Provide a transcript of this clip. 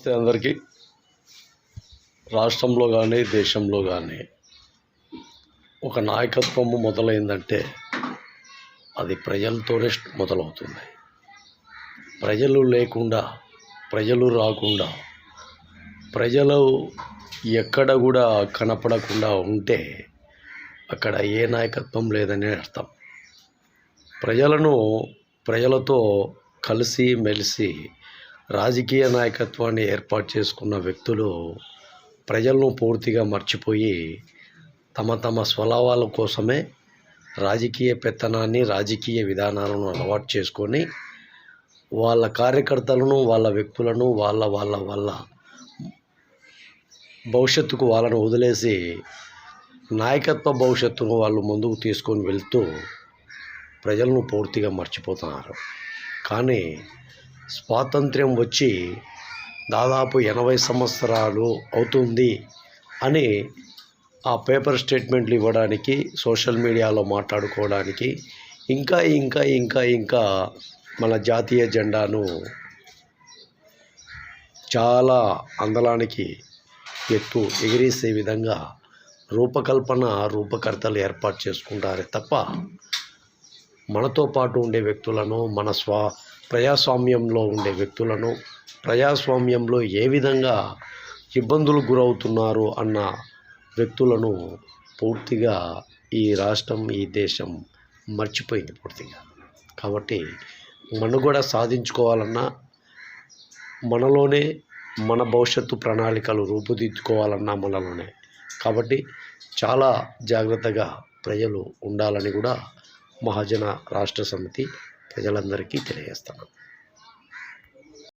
నమస్తే అందరికీ. రాష్ట్రంలో కానీ దేశంలో కానీ ఒక నాయకత్వము మొదలైందంటే అది ప్రజలతోనే మొదలవుతుంది. ప్రజలు లేకుండా ప్రజలు రాకుండా ప్రజలు ఎక్కడ కూడా కనపడకుండా ఉంటే అక్కడ ఏ నాయకత్వం లేదని అర్థం. ప్రజలను ప్రజలతో కలిసి మెలిసి రాజకీయ నాయకత్వాన్ని ఏర్పాటు చేసుకున్న వ్యక్తులు ప్రజలను పూర్తిగా మర్చిపోయి తమ తమ స్వలాభాల కోసమే రాజకీయ పెత్తనాన్ని రాజకీయ విధానాలను అలవాటు చేసుకొని వాళ్ళ కార్యకర్తలను వాళ్ళ వ్యక్తులను వాళ్ళ వాళ్ళ వాళ్ళ భవిష్యత్తుకు వాళ్ళను వదిలేసి నాయకత్వ భవిష్యత్తును వాళ్ళు ముందుకు తీసుకొని వెళ్తూ ప్రజలను పూర్తిగా మర్చిపోతున్నారు. కానీ స్వాతంత్ర్యం వచ్చి దాదాపు ఎనభై సంవత్సరాలు అవుతుంది అని ఆ పేపర్ స్టేట్మెంట్లు ఇవ్వడానికి సోషల్ మీడియాలో మాట్లాడుకోవడానికి ఇంకా ఇంకా ఇంకా ఇంకా మన జాతీయ జెండాను చాలా అందలానికి ఎత్తు ఎగిరేసే విధంగా రూపకల్పన రూపకర్తలు ఏర్పాటు చేసుకుంటారే తప్ప మనతో పాటు ఉండే వ్యక్తులను మన స్వా ప్రజాస్వామ్యంలో ఉండే వ్యక్తులను ప్రజాస్వామ్యంలో ఏ విధంగా ఇబ్బందులు గురవుతున్నారు అన్న వ్యక్తులను పూర్తిగా ఈ రాష్ట్రం ఈ దేశం మర్చిపోయింది పూర్తిగా. కాబట్టి మనుగడ సాధించుకోవాలన్నా మనలోనే మన భవిష్యత్తు ప్రణాళికలు రూపుదిద్దుకోవాలన్నా మనలోనే. కాబట్టి చాలా జాగ్రత్తగా ప్రజలు ఉండాలని కూడా మహాజన రాష్ట్ర సమితి ప్రజలందరికీ తెలియజేస్తున్నాను